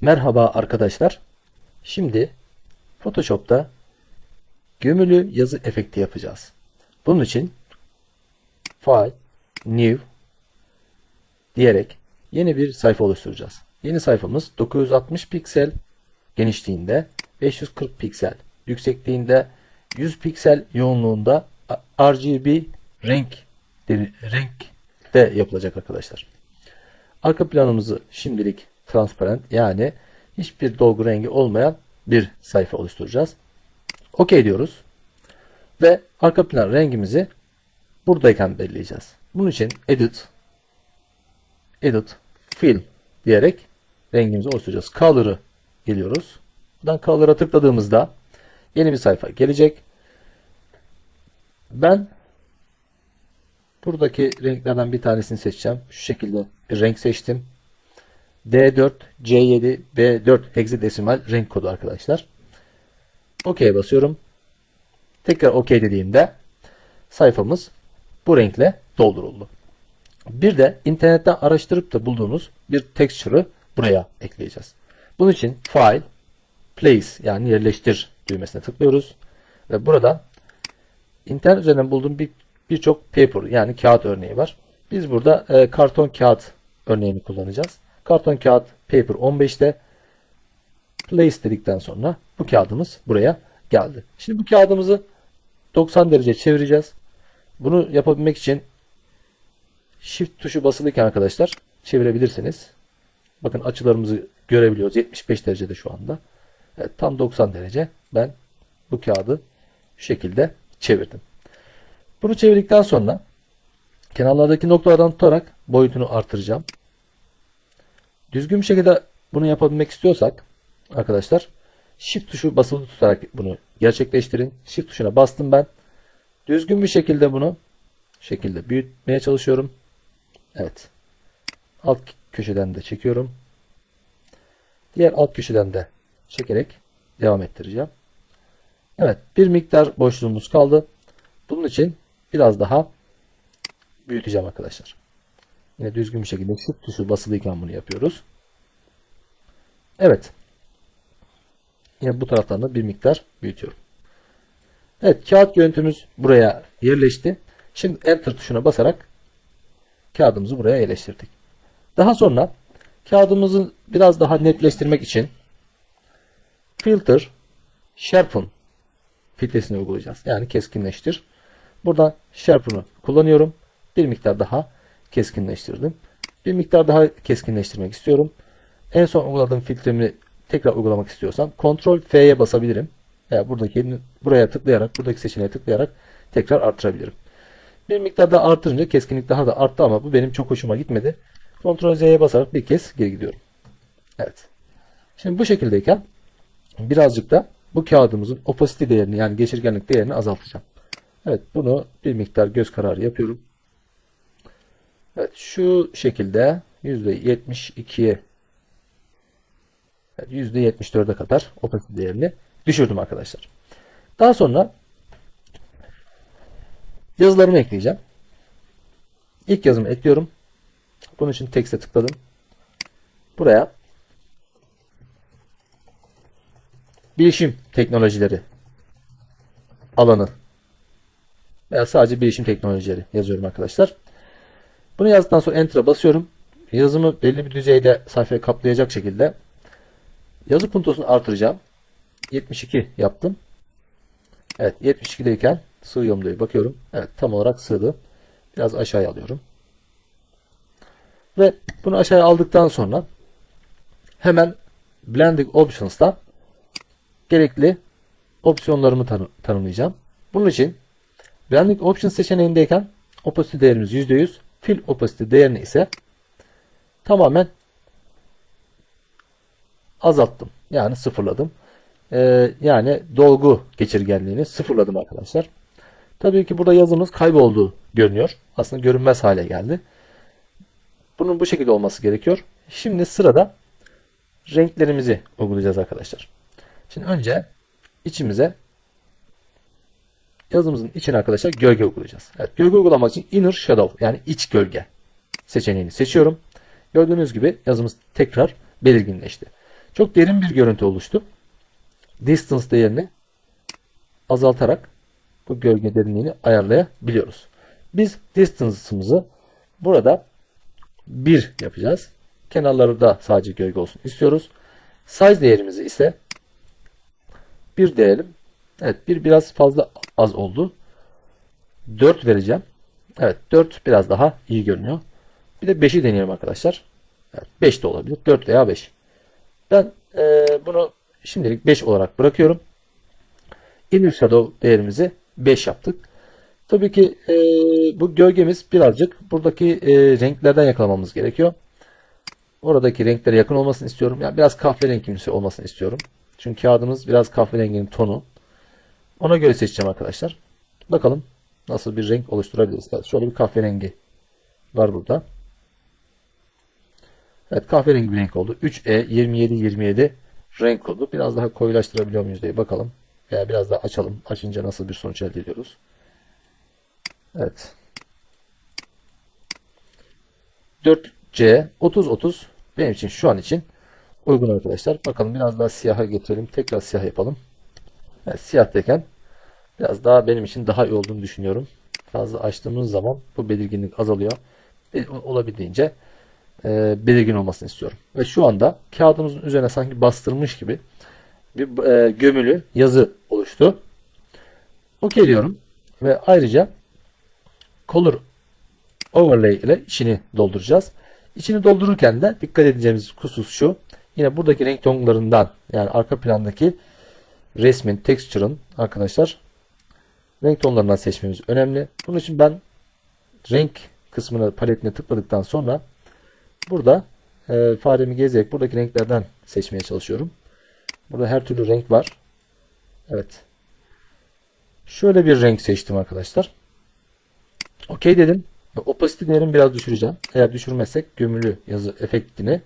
Merhaba arkadaşlar. Şimdi Photoshop'ta gömülü yazı efekti yapacağız. Bunun için File, New diyerek yeni bir sayfa oluşturacağız. Yeni sayfamız 960 piksel genişliğinde, 540 piksel yüksekliğinde, 100 piksel yoğunluğunda RGB renk renk de yapılacak arkadaşlar. Arka planımızı şimdilik transparent yani hiçbir dolgu rengi olmayan bir sayfa oluşturacağız. OK diyoruz. Ve arka plan rengimizi buradayken belirleyeceğiz. Bunun için Edit Edit Fill diyerek rengimizi oluşturacağız. Color'ı geliyoruz. Buradan Color'a tıkladığımızda yeni bir sayfa gelecek. Ben buradaki renklerden bir tanesini seçeceğim. Şu şekilde bir renk seçtim. D4, C7, B4 hexadesimal renk kodu arkadaşlar. OK basıyorum. Tekrar OK dediğimde sayfamız bu renkle dolduruldu. Bir de internetten araştırıp da bulduğumuz bir texture'ı buraya ekleyeceğiz. Bunun için File, Place yani yerleştir düğmesine tıklıyoruz. Ve burada internet üzerinden bulduğum bir birçok paper yani kağıt örneği var. Biz burada e, karton kağıt örneğini kullanacağız. Karton kağıt paper 15'te place dedikten sonra bu kağıdımız buraya geldi. Şimdi bu kağıdımızı 90 derece çevireceğiz. Bunu yapabilmek için shift tuşu basılıyken arkadaşlar çevirebilirsiniz. Bakın açılarımızı görebiliyoruz. 75 derecede şu anda. Evet, tam 90 derece ben bu kağıdı şu şekilde çevirdim. Bunu çevirdikten sonra kenarlardaki noktalardan tutarak boyutunu artıracağım. Düzgün bir şekilde bunu yapabilmek istiyorsak arkadaşlar Shift tuşu basılı tutarak bunu gerçekleştirin. Shift tuşuna bastım ben. Düzgün bir şekilde bunu şekilde büyütmeye çalışıyorum. Evet. Alt köşeden de çekiyorum. Diğer alt köşeden de çekerek devam ettireceğim. Evet. Bir miktar boşluğumuz kaldı. Bunun için biraz daha büyüteceğim arkadaşlar. Yine düzgün bir şekilde shift tuşu basılıyken bunu yapıyoruz. Evet. Yine bu taraftan da bir miktar büyütüyorum. Evet kağıt görüntümüz buraya yerleşti. Şimdi enter tuşuna basarak kağıdımızı buraya yerleştirdik. Daha sonra kağıdımızı biraz daha netleştirmek için filter sharpen filtresini uygulayacağız. Yani keskinleştir. Buradan sharpen'ı kullanıyorum. Bir miktar daha keskinleştirdim. Bir miktar daha keskinleştirmek istiyorum. En son uyguladığım filtremi tekrar uygulamak istiyorsam Ctrl F'ye basabilirim. Veya buradaki buraya tıklayarak, buradaki seçeneğe tıklayarak tekrar artırabilirim. Bir miktar daha artırınca keskinlik daha da arttı ama bu benim çok hoşuma gitmedi. Ctrl Z'ye basarak bir kez geri gidiyorum. Evet. Şimdi bu şekildeyken birazcık da bu kağıdımızın opacity değerini yani geçirgenlik değerini azaltacağım. Evet bunu bir miktar göz kararı yapıyorum. Evet şu şekilde %72'ye yani %74'e kadar opacity değerini düşürdüm arkadaşlar. Daha sonra yazılarımı ekleyeceğim. İlk yazımı ekliyorum. Bunun için text'e tıkladım. Buraya bilişim teknolojileri alanı veya sadece bilişim teknolojileri yazıyorum arkadaşlar. Bunu yazdıktan sonra Enter'a basıyorum. Yazımı belli bir düzeyde sayfayı kaplayacak şekilde yazı puntosunu artıracağım. 72 yaptım. Evet 72'deyken sığıyorum diye bakıyorum. Evet tam olarak sığdı. Biraz aşağıya alıyorum. Ve bunu aşağıya aldıktan sonra hemen Blending Options'ta gerekli opsiyonlarımı tanı tanımlayacağım. Bunun için Blending Options seçeneğindeyken opacity değerimiz %100, fill opacity değerini ise tamamen azalttım. Yani sıfırladım. Ee, yani dolgu geçirgenliğini sıfırladım arkadaşlar. Tabii ki burada yazımız kayboldu görünüyor. Aslında görünmez hale geldi. Bunun bu şekilde olması gerekiyor. Şimdi sırada renklerimizi uygulayacağız arkadaşlar. Şimdi önce içimize yazımızın içine arkadaşlar gölge uygulayacağız. Evet, gölge uygulamak için inner shadow yani iç gölge seçeneğini seçiyorum. Gördüğünüz gibi yazımız tekrar belirginleşti. Çok derin bir görüntü oluştu. Distance değerini azaltarak bu gölge derinliğini ayarlayabiliyoruz. Biz distance'ımızı burada 1 yapacağız. Kenarları da sadece gölge olsun istiyoruz. Size değerimizi ise 1 diyelim. Evet 1 biraz fazla az oldu. 4 vereceğim. Evet 4 biraz daha iyi görünüyor. Bir de 5'i deneyelim arkadaşlar. Evet, 5 de olabilir. 4 veya 5. Ben e, bunu şimdilik 5 olarak bırakıyorum. Inner Shadow değerimizi 5 yaptık. Tabii ki e, bu gölgemiz birazcık buradaki e, renklerden yakalamamız gerekiyor. Oradaki renklere yakın olmasını istiyorum. Yani biraz kahverengimsi olmasını istiyorum. Çünkü kağıdımız biraz kahverenginin tonu. Ona göre seçeceğim arkadaşlar. Bakalım nasıl bir renk oluşturabiliriz. Şöyle bir kahverengi var burada. Evet kahverengi bir renk oldu. 3E 27 27 renk oldu. Biraz daha koyulaştırabiliyor muyuz diye bakalım. Veya biraz daha açalım. Açınca nasıl bir sonuç elde ediyoruz. Evet. 4C 30 30 benim için şu an için uygun arkadaşlar. Bakalım biraz daha siyaha getirelim. Tekrar siyah yapalım. Evet, siyahtayken biraz daha benim için daha iyi olduğunu düşünüyorum. Fazla açtığımız zaman bu belirginlik azalıyor. E, olabildiğince e, belirgin olmasını istiyorum. Ve şu anda kağıdımızın üzerine sanki bastırmış gibi bir e, gömülü yazı oluştu. OK diyorum. Ve ayrıca color overlay ile içini dolduracağız. İçini doldururken de dikkat edeceğimiz husus şu. Yine buradaki renk tonlarından yani arka plandaki resmin, texture'ın arkadaşlar renk tonlarından seçmemiz önemli. Bunun için ben renk kısmını paletine tıkladıktan sonra burada e, faremi gezerek buradaki renklerden seçmeye çalışıyorum. Burada her türlü renk var. Evet. Şöyle bir renk seçtim arkadaşlar. OK dedim. Opacity değerini biraz düşüreceğim. Eğer düşürmezsek gömülü yazı efektini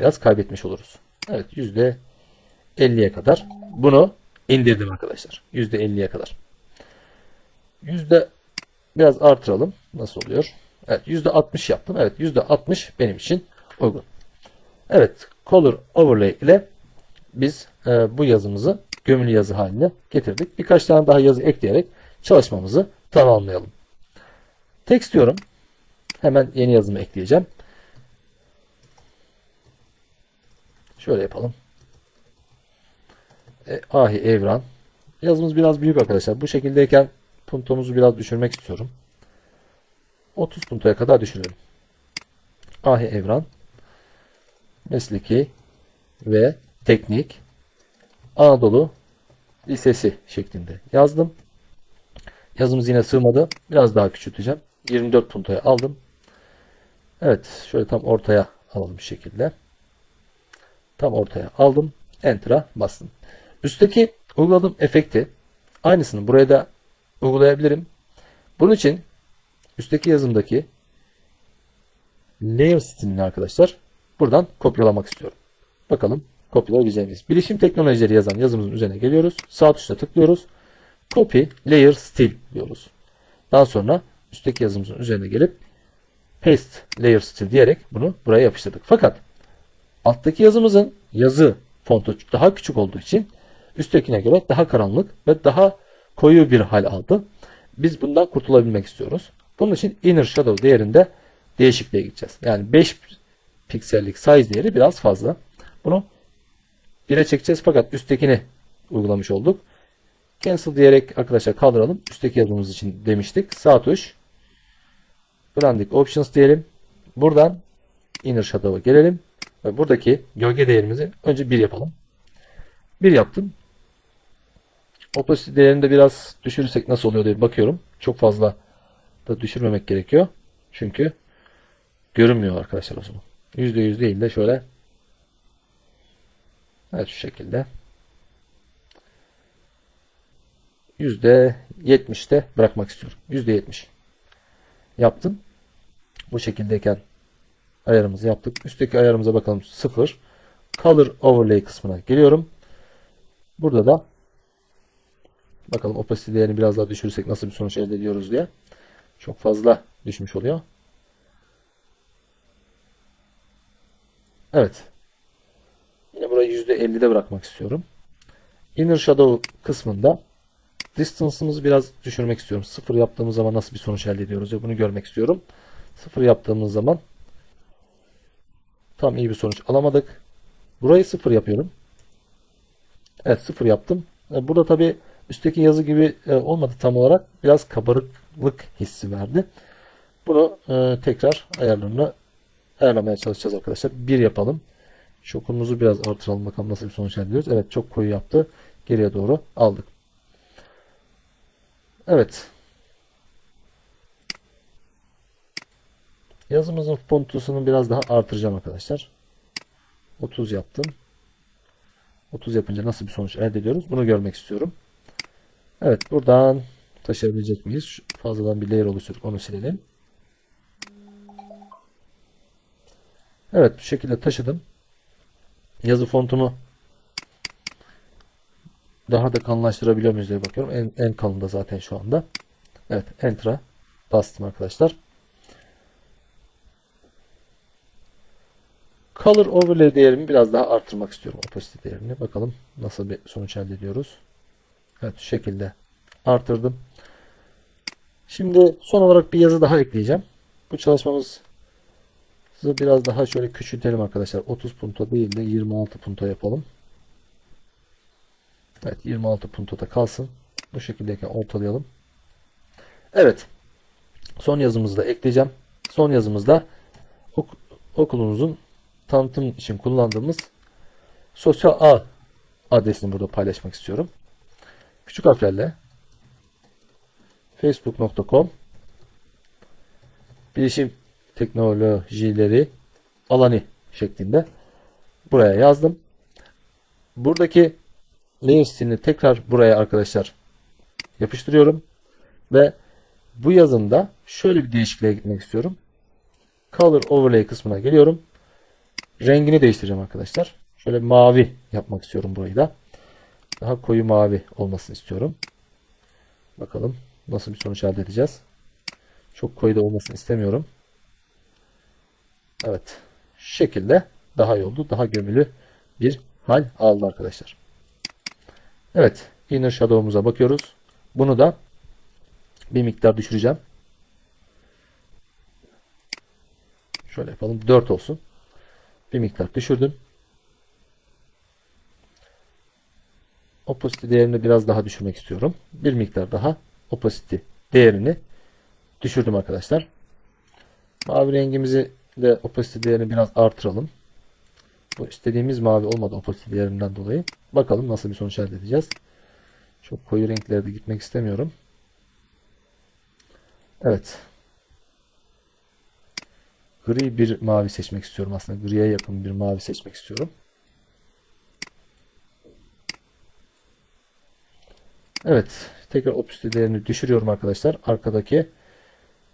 biraz kaybetmiş oluruz. Evet %50'ye kadar bunu indirdim arkadaşlar. %50'ye kadar. Yüzde biraz artıralım. Nasıl oluyor? Evet %60 yaptım. Evet %60 benim için uygun. Evet Color Overlay ile biz e, bu yazımızı gömülü yazı haline getirdik. Birkaç tane daha yazı ekleyerek çalışmamızı tamamlayalım. Text diyorum. Hemen yeni yazımı ekleyeceğim. Şöyle yapalım. E, ahi Evran. Yazımız biraz büyük arkadaşlar. Bu şekildeyken puntomuzu biraz düşürmek istiyorum. 30 puntoya kadar düşürelim. Ahi Evran. Mesleki ve teknik Anadolu Lisesi şeklinde yazdım. Yazımız yine sığmadı. Biraz daha küçülteceğim. 24 puntoya aldım. Evet. Şöyle tam ortaya alalım bir şekilde. Tam ortaya aldım. Enter'a bastım. Üstteki uyguladığım efekti aynısını buraya da uygulayabilirim. Bunun için üstteki yazımdaki layer stilini arkadaşlar buradan kopyalamak istiyorum. Bakalım kopyalayabileceğimiz. Bilişim teknolojileri yazan yazımızın üzerine geliyoruz. Sağ tuşla tıklıyoruz. Copy layer stil diyoruz. Daha sonra üstteki yazımızın üzerine gelip paste layer stil diyerek bunu buraya yapıştırdık. Fakat alttaki yazımızın yazı fontu daha küçük olduğu için üsttekine göre daha karanlık ve daha koyu bir hal aldı. Biz bundan kurtulabilmek istiyoruz. Bunun için inner shadow değerinde değişikliğe gideceğiz. Yani 5 piksellik size değeri biraz fazla. Bunu 1'e çekeceğiz fakat üsttekini uygulamış olduk. Cancel diyerek arkadaşlar kaldıralım. Üstteki yazımız için demiştik. Sağ tuş. Blending Options diyelim. Buradan Inner Shadow'a gelelim. Ve buradaki gölge değerimizi önce 1 yapalım. 1 yaptım. Opacity değerini de biraz düşürürsek nasıl oluyor diye bakıyorum. Çok fazla da düşürmemek gerekiyor. Çünkü görünmüyor arkadaşlar o zaman. %100 değil de şöyle Evet şu şekilde. %70'te bırakmak istiyorum. %70 yaptım. Bu şekildeyken ayarımızı yaptık. Üstteki ayarımıza bakalım 0. Color Overlay kısmına geliyorum. Burada da bakalım opacity değerini biraz daha düşürürsek nasıl bir sonuç elde ediyoruz diye. Çok fazla düşmüş oluyor. Evet. Yine burayı %50'de bırakmak istiyorum. Inner Shadow kısmında distance'ımızı biraz düşürmek istiyorum. Sıfır yaptığımız zaman nasıl bir sonuç elde ediyoruz ya bunu görmek istiyorum. Sıfır yaptığımız zaman tam iyi bir sonuç alamadık. Burayı sıfır yapıyorum. Evet sıfır yaptım. E, Burada tabi üstteki yazı gibi e, olmadı tam olarak. Biraz kabarıklık hissi verdi. Bunu e, tekrar ayarlarını ayarlamaya çalışacağız arkadaşlar. Bir yapalım. Şokumuzu biraz artıralım bakalım nasıl bir sonuç elde ediyoruz. Evet çok koyu yaptı. Geriye doğru aldık. Evet. Yazımızın fontusunu biraz daha artıracağım arkadaşlar. 30 yaptım. 30 yapınca nasıl bir sonuç elde ediyoruz? Bunu görmek istiyorum. Evet buradan taşıyabilecek miyiz? Şu Fazladan bir layer oluşturduk. Onu silelim. Evet bu şekilde taşıdım. Yazı fontunu daha da kalınlaştırabiliyor muyuz diye bakıyorum. En, en kalın da zaten şu anda. Evet Enter'a bastım arkadaşlar. Color Overlay değerimi biraz daha arttırmak istiyorum. Opacity değerini. Bakalım nasıl bir sonuç elde ediyoruz. Evet şu şekilde artırdım. Şimdi son olarak bir yazı daha ekleyeceğim. Bu çalışmamız biraz daha şöyle küçültelim arkadaşlar. 30 punto değil de 26 punto yapalım. Evet 26 puntoda kalsın. Bu şekildeyken ortalayalım. Evet. Son yazımızı da ekleyeceğim. Son yazımızda ok okulunuzun tanıtım için kullandığımız sosyal ağ adresini burada paylaşmak istiyorum. Küçük harflerle facebook.com bilişim teknolojileri alanı şeklinde buraya yazdım. Buradaki layer tekrar buraya arkadaşlar yapıştırıyorum ve bu yazımda şöyle bir değişikliğe gitmek istiyorum. Color Overlay kısmına geliyorum. Rengini değiştireceğim arkadaşlar. Şöyle mavi yapmak istiyorum burayı da. Daha koyu mavi olmasını istiyorum. Bakalım nasıl bir sonuç elde edeceğiz. Çok koyu da olmasını istemiyorum. Evet. Şu şekilde daha iyi oldu. Daha gömülü bir hal aldı arkadaşlar. Evet. Inner Shadow'umuza bakıyoruz. Bunu da bir miktar düşüreceğim. Şöyle yapalım. 4 olsun. Bir miktar düşürdüm. Opacity değerini biraz daha düşürmek istiyorum. Bir miktar daha opacity değerini düşürdüm arkadaşlar. Mavi rengimizi de opacity değerini biraz artıralım. Bu istediğimiz mavi olmadı opacity değerinden dolayı. Bakalım nasıl bir sonuç elde edeceğiz. Çok koyu renklerde gitmek istemiyorum. Evet. Gri bir mavi seçmek istiyorum. Aslında griye yakın bir mavi seçmek istiyorum. Evet. Tekrar opacity değerini düşürüyorum arkadaşlar. Arkadaki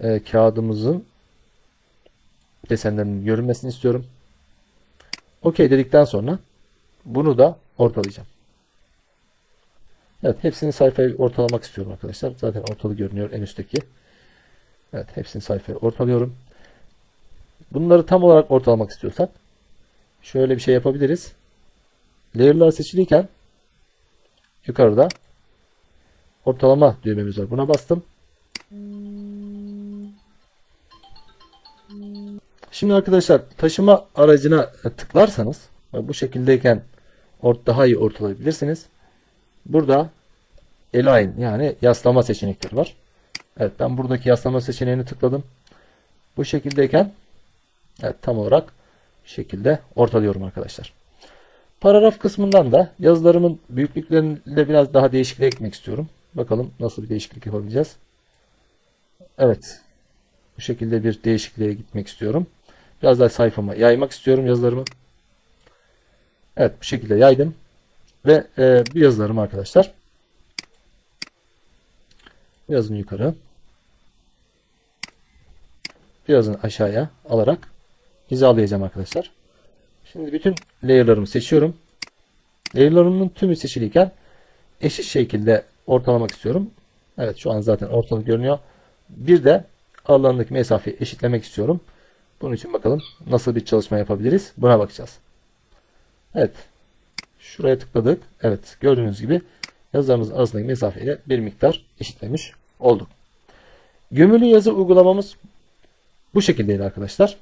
e, kağıdımızın desenlerinin görünmesini istiyorum. OK dedikten sonra bunu da ortalayacağım. Evet hepsini sayfayı ortalamak istiyorum arkadaşlar. Zaten ortalı görünüyor en üstteki. Evet hepsini sayfayı ortalıyorum. Bunları tam olarak ortalamak istiyorsak şöyle bir şey yapabiliriz. Layer'lar seçiliyken yukarıda ortalama düğmemiz var. Buna bastım. Şimdi arkadaşlar taşıma aracına tıklarsanız bu şekildeyken daha iyi ortalayabilirsiniz. Burada align yani yaslama seçenekleri var. Evet ben buradaki yaslama seçeneğini tıkladım. Bu şekildeyken evet tam olarak şekilde ortalıyorum arkadaşlar. Paragraf kısmından da yazılarımın büyüklüklerinde biraz daha değişiklik eklemek istiyorum. Bakalım nasıl bir değişiklik yapabileceğiz. Evet. Bu şekilde bir değişikliğe gitmek istiyorum. Biraz daha sayfama yaymak istiyorum yazılarımı. Evet bu şekilde yaydım. Ve e, bu yazılarımı arkadaşlar yazın yukarı birazını aşağıya alarak hizalayacağım arkadaşlar. Şimdi bütün layer'larımı seçiyorum. Layer'larımın tümü seçiliyken eşit şekilde ortalamak istiyorum. Evet şu an zaten ortalı görünüyor. Bir de aralarındaki mesafeyi eşitlemek istiyorum. Bunun için bakalım nasıl bir çalışma yapabiliriz. Buna bakacağız. Evet. Şuraya tıkladık. Evet gördüğünüz gibi yazılarımız arasındaki mesafeyle bir miktar eşitlemiş olduk. Gömülü yazı uygulamamız bu şekildeydi arkadaşlar.